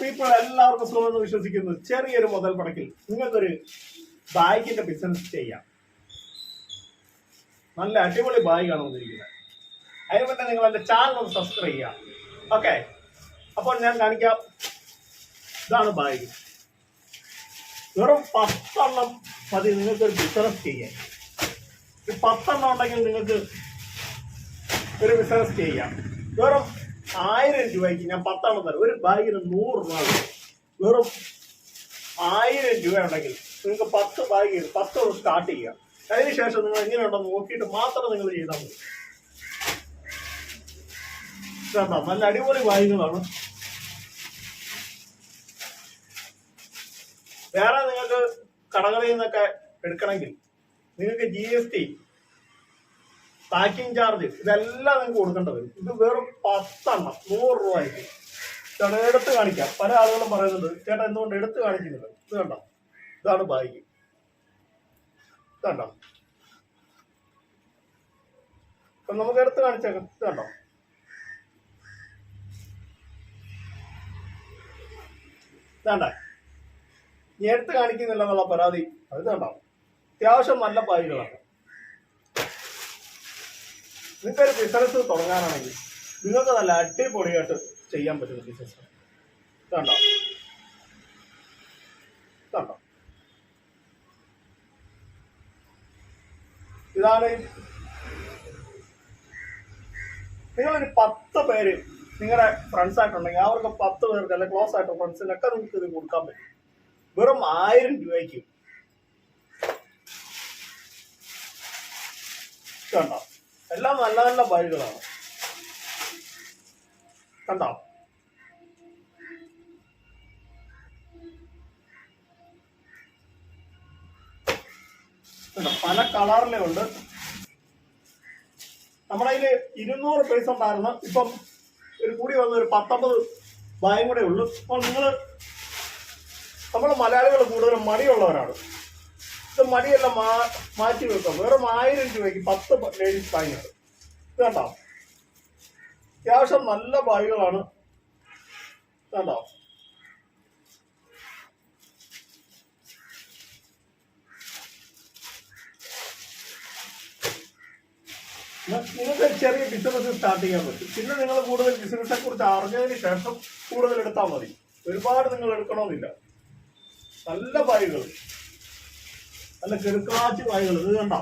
People എല്ലാവർക്കും സുഖമെന്ന് വിശ്വസിക്കുന്നു. ചെറിയൊരു മുതൽ പടക്കിൽ നിങ്ങൾക്കൊരു ബാഗിന്റെ ബിസിനസ് ചെയ്യാം. നല്ല അടിപൊളി ബാഗാണ് വന്നിരിക്കുന്നത്. അതിന് വേണ്ടി നിങ്ങൾ എന്റെ ചാനൽ ഒന്ന് സബ്സ്ക്രൈബ് ചെയ്യാം ഓക്കെ അപ്പോൾ ഞാൻ കാണിക്കാം. ഇതാണ് ബാഗ് വെറും പത്തെണ്ണം മതി നിങ്ങൾക്ക് ഒരു ബിസിനസ് ചെയ്യാൻ. ഈ പത്തെണ്ണം ഉണ്ടെങ്കിൽ നിങ്ങൾക്ക് ഒരു ബിസിനസ് ചെയ്യാം. വെറും ആയിരം രൂപയ്ക്ക് ഞാൻ പത്തെണ്ണം തരാം. ഒരു ബാഗിന് നൂറ് രൂപ. വെറും ആയിരം രൂപ ഉണ്ടെങ്കിൽ നിങ്ങൾക്ക് പത്ത് ബാഗ് പത്ത് സ്റ്റാർട്ട് ചെയ്യാം. അതിനുശേഷം നിങ്ങൾ എങ്ങനെയുണ്ടെന്ന് നോക്കിയിട്ട് മാത്രം നിങ്ങൾ ചെയ്താൽ മതി. നല്ല അടിപൊളി ബാഗുകളാണ് വേറെ നിങ്ങൾക്ക് കടകളിൽ നിന്നൊക്കെ എടുക്കണമെങ്കിൽ നിങ്ങൾക്ക് G S T packing charge ഇതെല്ലാം നിങ്ങൾക്ക് കൊടുക്കേണ്ടി വരും. ഇത് വെറും പത്തെണ്ണം. നൂറ് രൂപ ചേട്ടാ എടുത്ത് കാണിക്കാം. പല ആളുകളും പറയുന്നുണ്ട് ചേട്ടാ എന്തുകൊണ്ട് എടുത്ത് കാണിക്കുന്നത് ഇത് കണ്ടോ? ഇതാണ് ബാഗ് കണ്ടോ? നമുക്ക് എടുത്ത് കാണിച്ചേക്കാം. ഇത് കണ്ടോ? വേണ്ട നീ എടുത്ത് കാണിക്കുന്നില്ല എന്നുള്ള പരാതി. അത് കണ്ടോ? അത്യാവശ്യം നല്ല ബാഗുകളാണ് നിങ്ങൾക്കൊരു ബിസിനസ് തുടങ്ങാനാണെങ്കിൽ നിങ്ങൾക്ക് നല്ല അടിപൊളിയായിട്ട് ചെയ്യാൻ പറ്റുന്ന ബിസിനസ് കണ്ടോ? കണ്ടോ? ഇതാണ് നിങ്ങളൊരു പത്ത് പേര് നിങ്ങളുടെ ഫ്രണ്ട്സ് ആയിട്ടുണ്ടെങ്കിൽ അവർക്ക് പത്ത് പേർക്ക് അല്ലെങ്കിൽ ക്ലോസ് ആയിട്ട് ഫ്രണ്ട്സിനൊക്കെ നിങ്ങൾക്ക് ഇത് കൊടുക്കാൻ പറ്റും. വെറും ആയിരം രൂപയ്ക്ക്. കണ്ടോ? എല്ലാം നല്ല നല്ല ബാഗുകളാണ് കണ്ടോ? പല കളറിലേ ഉണ്ട്. നമ്മുടെ കയ്യിൽ ഇരുന്നൂറ് പൈസ ഉണ്ടായിരുന്നു. ഇപ്പം ഒരു കൂടി വന്ന ഒരു പത്തൊമ്പത് ബായും കൂടെ ഉള്ളു. അപ്പോൾ നിങ്ങൾ നമ്മൾ മലയാളികൾ കൂടുതലും മടിയുള്ളവരാണ്. ഇത് മടിയെല്ലാം മാ മാറ്റി വെക്കാം. വെറും ആയിരം രൂപയ്ക്ക് പത്ത് ലേഡീസ് ബാഗുകൾ ഇത് കണ്ടോ അത്യാവശ്യം നല്ല ബാഗുകളാണ് കണ്ടോ നിങ്ങൾക്ക് ചെറിയ ബിസിനസ് സ്റ്റാർട്ട് ചെയ്യാൻ പറ്റും. പിന്നെ നിങ്ങൾ കൂടുതൽ ബിസിനസിനെ കുറിച്ച് അറിഞ്ഞതിന് ശേഷം കൂടുതൽ എടുത്താൽ മതി. ഒരുപാട് നിങ്ങൾ എടുക്കണമെന്നില്ല. നല്ല ബാഗുകൾ നല്ല കെടുക്കാച്ചി വായുകൾ ഇത് കണ്ടോ?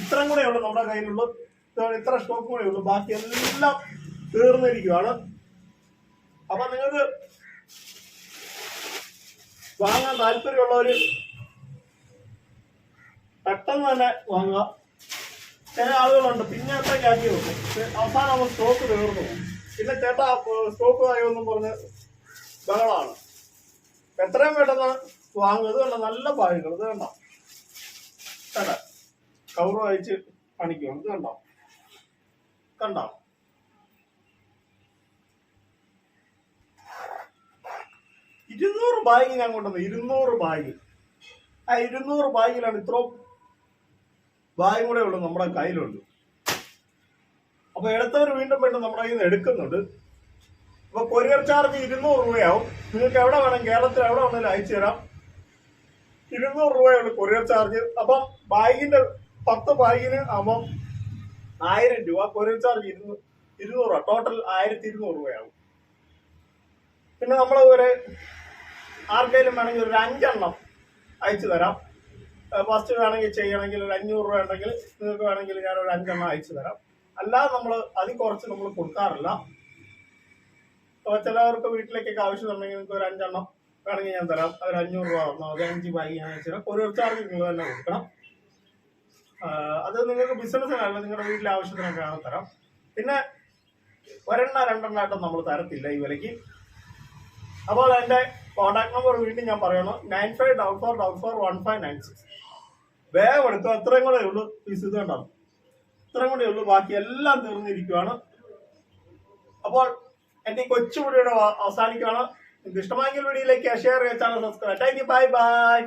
ഇത്രയും കൂടെ ഉള്ളു നമ്മുടെ കയ്യിലുള്ളു ഇത്ര സ്റ്റോക്ക് കൂടെ ഉള്ളു ബാക്കി എല്ലാം തീർന്നിരിക്കുകയാണ് അപ്പൊ നിങ്ങൾക്ക് വാങ്ങാൻ താല്പര്യമുള്ളവര് പെട്ടെന്ന് തന്നെ വാങ്ങുക. ചില ആളുകളുണ്ട് പിന്നത്തേക്ക് ആക്കി വെക്കും. അവസാനം നമ്മൾ സ്റ്റോക്ക് തീർന്നു. പിന്നെ ചേട്ടാ സ്റ്റോക്ക് ആയോ എന്നും പറഞ്ഞ് ബഹളമാണ്. എത്രയും പെട്ടെന്ന് വാങ്ങുക ഇത് നല്ല ബാഗുകൾ ഇത് കണ്ടോ കണ്ട കവർ അയച്ച് കാണിക്കും ഇത് കണ്ടോ കണ്ടോ? ഇരുന്നൂറ് ബാഗ് ഞാൻ കൊണ്ടുവന്നത് ഇരുന്നൂറ് ബാഗ്. ആ ഇരുന്നൂറ് ബാഗിലാണ് ഇത്ര ബാഗും കൂടെ ഉള്ളു നമ്മുടെ കയ്യിലുണ്ട്. അപ്പൊ എടുത്തവർ വീണ്ടും വീണ്ടും നമ്മുടെ കയ്യിൽ നിന്ന് എടുക്കുന്നുണ്ട്. അപ്പൊ കൊറിയർ ചാർജ് ഇരുന്നൂറ് രൂപയാവും. നിങ്ങൾക്ക് എവിടെ വേണം കേരളത്തിൽ എവിടെ വേണമെങ്കിലും അയച്ചു തരാം ഇരുന്നൂറ് രൂപയാണ് കൊറിയർ ചാർജ്. അപ്പം ബാഗിന്റെ പത്ത് ബാഗിന് അപ്പം ആയിരം രൂപ കൊറിയർ ചാർജ് ഇരുന്നൂറ് ഇരുന്നൂറ് രൂപ ടോട്ടൽ ആയിരത്തി ഇരുന്നൂറ് രൂപയാവും. പിന്നെ നമ്മൾ ഒരു ആർക്കെങ്കിലും വേണമെങ്കിൽ ഒരു അഞ്ചെണ്ണം അയച്ചു തരാം. ഫസ്റ്റ് വേണമെങ്കിൽ ചെയ്യണമെങ്കിൽ ഒരു അഞ്ഞൂറ് രൂപ ഉണ്ടെങ്കിൽ നിങ്ങൾക്ക് വേണമെങ്കിൽ ഞാൻ ഒരു അഞ്ചെണ്ണം അയച്ചു തരാം. അല്ലാതെ നമ്മൾ അതിൽ കുറച്ച് നമ്മൾ കൊടുക്കാറില്ല. ചിലവർക്ക് വീട്ടിലേക്കൊക്കെ ആവശ്യമുണ്ടെങ്കിൽ നിങ്ങൾക്ക് ഒരു അഞ്ചെണ്ണം വേണമെങ്കിൽ ഞാൻ തരാം. അവർ അഞ്ഞൂറ് രൂപ തന്നോ. ഒരു അഞ്ച് ബാഗ് ഞാൻ വെച്ചാൽ ഓരോ ചാർജ് നിങ്ങൾ തന്നെ കൊടുക്കണം. അത് നിങ്ങൾക്ക് ബിസിനസ്സിനല്ല നിങ്ങളുടെ വീട്ടിലെ ആവശ്യത്തിനൊക്കെ ആണ് തരാം. പിന്നെ ഒരെണ്ണ രണ്ടെണ്ണമായിട്ടും നമ്മൾ തരത്തില്ല ഈ വിലയ്ക്ക്. അപ്പോൾ എന്റെ കോൺടാക്ട് നമ്പർ വീണ്ടും ഞാൻ പറയണം. Nine five double four double four one five nine six വേഗം എടുക്കുക അത്രയും കൂടെ ഉള്ളൂ ഫീസ് ഇത് കണ്ടോ? ഇത്രയും കൂടെ ഉള്ളൂ. ബാക്കി എല്ലാം തീർന്നിരിക്കുവാണ്. അപ്പോൾ എന്റെ ഈ കൊച്ചുപുടിയുടെ അവസാനിക്കുകയാണ് ഇഷ്ടമായെങ്കിൽ വീഡിയോയിലേക്ക് ഷെയർ ചെയ്യുക channel subscribe thank you bye bye